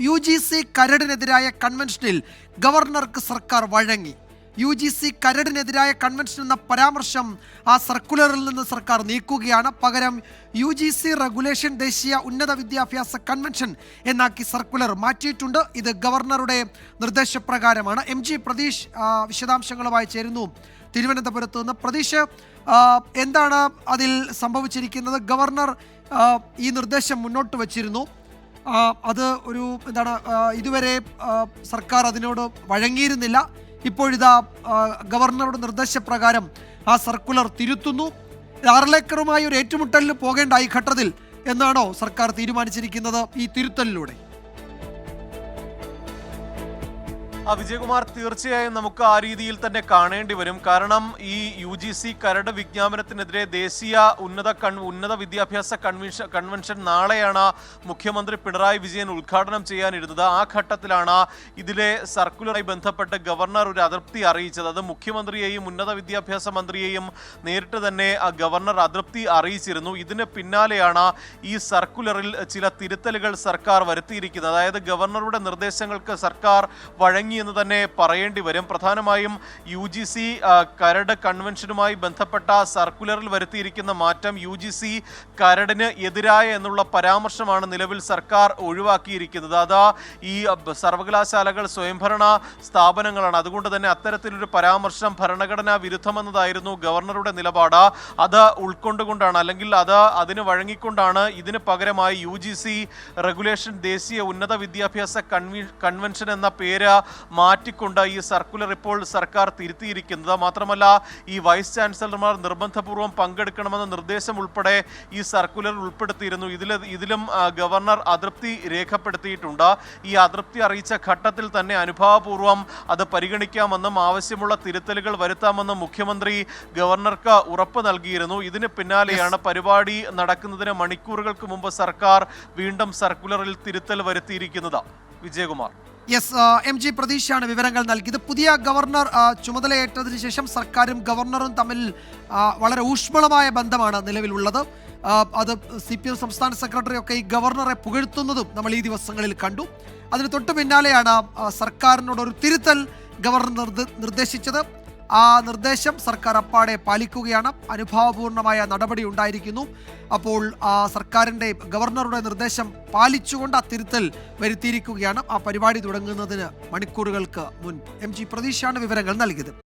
U G C കരടിനെതിരായ കൺവെൻഷനിൽ ഗവർണർക്ക് സർക്കാർ വഴങ്ങി. യു ജി സി കരടിനെതിരായ കൺവെൻഷൻ എന്ന പരാമർശം ആ സർക്കുലറിൽ നിന്ന് സർക്കാർ നീക്കുകയാണ്. പകരം യു ജി സി റെഗുലേഷൻ ദേശീയ ഉന്നത വിദ്യാഭ്യാസ കൺവെൻഷൻ എന്നാക്കി സർക്കുലർ മാറ്റിയിട്ടുണ്ട്. ഇത് ഗവർണറുടെ നിർദ്ദേശപ്രകാരമാണ്. എം ജി പ്രതീഷ് വിശദാംശങ്ങളുമായി ചേരുന്നു. തിരുവനന്തപുരത്ത് നിന്ന് പ്രതീഷ് എന്താണ് അതിൽ സംഭവിച്ചിരിക്കുന്നത്? ഗവർണർ ഈ നിർദ്ദേശം മുന്നോട്ട് വച്ചിരുന്നു. അത് ഒരു എന്താണ് ഇതുവരെ സർക്കാർ അതിനോട് വഴങ്ങിയിരുന്നില്ല. ഇപ്പോഴിതാ ഗവർണറുടെ നിർദ്ദേശപ്രകാരം ആ സർക്കുലർ തിരുത്തുന്നു. ആർലേക്കറുമായി ഒരു ഏറ്റുമുട്ടലിന് പോകേണ്ട ഈ ഘട്ടത്തിൽ എന്നാണോ സർക്കാർ തീരുമാനിച്ചിരിക്കുന്നത് ഈ തിരുത്തലിലൂടെ? വിജയകുമാർ തീർച്ചയായും നമുക്ക് ആ രീതിയിൽ തന്നെ കാണേണ്ടി വരും. കാരണം ഈ യു ജി സി കരട് വിജ്ഞാപനത്തിനെതിരെ ദേശീയ ഉന്നത കൺ ഉന്നത വിദ്യാഭ്യാസ കൺവെൻഷൻ കൺവെൻഷൻ നാളെയാണ് മുഖ്യമന്ത്രി പിണറായി വിജയൻ ഉദ്ഘാടനം ചെയ്യാനിരുന്നത്. ആ ഘട്ടത്തിലാണ് ഇതിലെ സർക്കുലറായി ബന്ധപ്പെട്ട് ഗവർണർ ഒരു അതൃപ്തി അറിയിച്ചത്. അത് മുഖ്യമന്ത്രിയെയും ഉന്നത വിദ്യാഭ്യാസ മന്ത്രിയെയും നേരിട്ട് തന്നെ ഗവർണർ അതൃപ്തി അറിയിച്ചിരുന്നു. ഇതിന് പിന്നാലെയാണ് ഈ സർക്കുലറിൽ ചില തിരുത്തലുകൾ സർക്കാർ വരുത്തിയിരിക്കുന്നത്. അതായത് ഗവർണറുടെ നിർദ്ദേശങ്ങൾക്ക് സർക്കാർ വഴങ്ങി എന്ന് തന്നെ പറയേണ്ടി വരും. പ്രധാനമായും യു ജി സി കരട് കൺവെൻഷനുമായി ബന്ധപ്പെട്ട സർക്കുലറിൽ വരുത്തിയിരിക്കുന്ന മാറ്റം യു ജി സി കരടിന് എതിരായ എന്നുള്ള പരാമർശമാണ് നിലവിൽ സർക്കാർ ഒഴിവാക്കിയിരിക്കുന്നത്. അതാ ഈ സർവകലാശാലകൾ സ്വയംഭരണ സ്ഥാപനങ്ങളാണ്. അതുകൊണ്ട് തന്നെ അത്തരത്തിലൊരു പരാമർശം ഭരണഘടനാ വിരുദ്ധമെന്നതായിരുന്നു ഗവർണറുടെ നിലപാട്. അത് ഉൾക്കൊണ്ടുകൊണ്ടാണ് അല്ലെങ്കിൽ അത് അതിന് വഴങ്ങിക്കൊണ്ടാണ് ഇതിന് പകരമായി യു ജി സി റെഗുലേഷൻ ദേശീയ ഉന്നത വിദ്യാഭ്യാസ കൺവീ കൺവെൻഷൻ എന്ന പേര് മാറ്റിക്കൊണ്ട് ഈ സർക്കുലർ ഇപ്പോൾ സർക്കാർ തിരുത്തിയിരിക്കുന്നത്. മാത്രമല്ല ഈ വൈസ് ചാൻസലർമാർ നിർബന്ധപൂർവം പങ്കെടുക്കണമെന്ന നിർദ്ദേശം ഉൾപ്പെടെ ഈ സർക്കുലർ ഉൾപ്പെടുത്തിയിരുന്നു. ഇതിൽ ഇതിലും ഗവർണർ അതൃപ്തി രേഖപ്പെടുത്തിയിട്ടുണ്ട്. ഈ അതൃപ്തി അറിയിച്ച ഘട്ടത്തിൽ തന്നെ അനുഭാവപൂർവം അത് പരിഗണിക്കാമെന്നും ആവശ്യമുള്ള തിരുത്തലുകൾ വരുത്താമെന്നും മുഖ്യമന്ത്രി ഗവർണർക്ക് ഉറപ്പ് നൽകിയിരുന്നു. ഇതിന് പിന്നാലെയാണ് പരിപാടി നടക്കുന്നതിന് മണിക്കൂറുകൾക്ക് മുമ്പ് സർക്കാർ വീണ്ടും സർക്കുലറിൽ തിരുത്തൽ വരുത്തിയിരിക്കുന്നത്. വിജയകുമാർ. യെസ് എം ജി പ്രതീഷാണ് വിവരങ്ങൾ നൽകിയത് പുതിയ ഗവർണർ ചുമതലയേറ്റതിനു ശേഷം സർക്കാരും ഗവർണറും തമ്മിൽ വളരെ ഊഷ്മളമായ ബന്ധമാണ് നിലവിലുള്ളത്. അത് സി പി എം സംസ്ഥാന സെക്രട്ടറി ഒക്കെ ഈ ഗവർണറെ പുകഴ്ത്തുന്നതും നമ്മൾ ഈ ദിവസങ്ങളിൽ കണ്ടു. അതിന് തൊട്ടു പിന്നാലെയാണ് സർക്കാരിനോട് ഒരു തിരുത്തൽ ഗവർണർ നിർദ്ദേശിച്ചത്. ആ നിർദ്ദേശം സർക്കാർ അപ്പാടെ പാലിക്കുകയാണ്. അനുഭാവപൂർണമായ നടപടി ഉണ്ടായിരിക്കുന്നു. അപ്പോൾ ആ സർക്കാരിന്റെ ഗവർണറുടെ നിർദ്ദേശം പാലിച്ചുകൊണ്ട് ആ തിരുത്തൽ വരുത്തിയിരിക്കുകയാണ്. ആ പരിപാടി തുടങ്ങുന്നതിന് മണിക്കൂറുകൾക്ക് മുൻപ് എം ജി വിവരങ്ങൾ നൽകിയത്.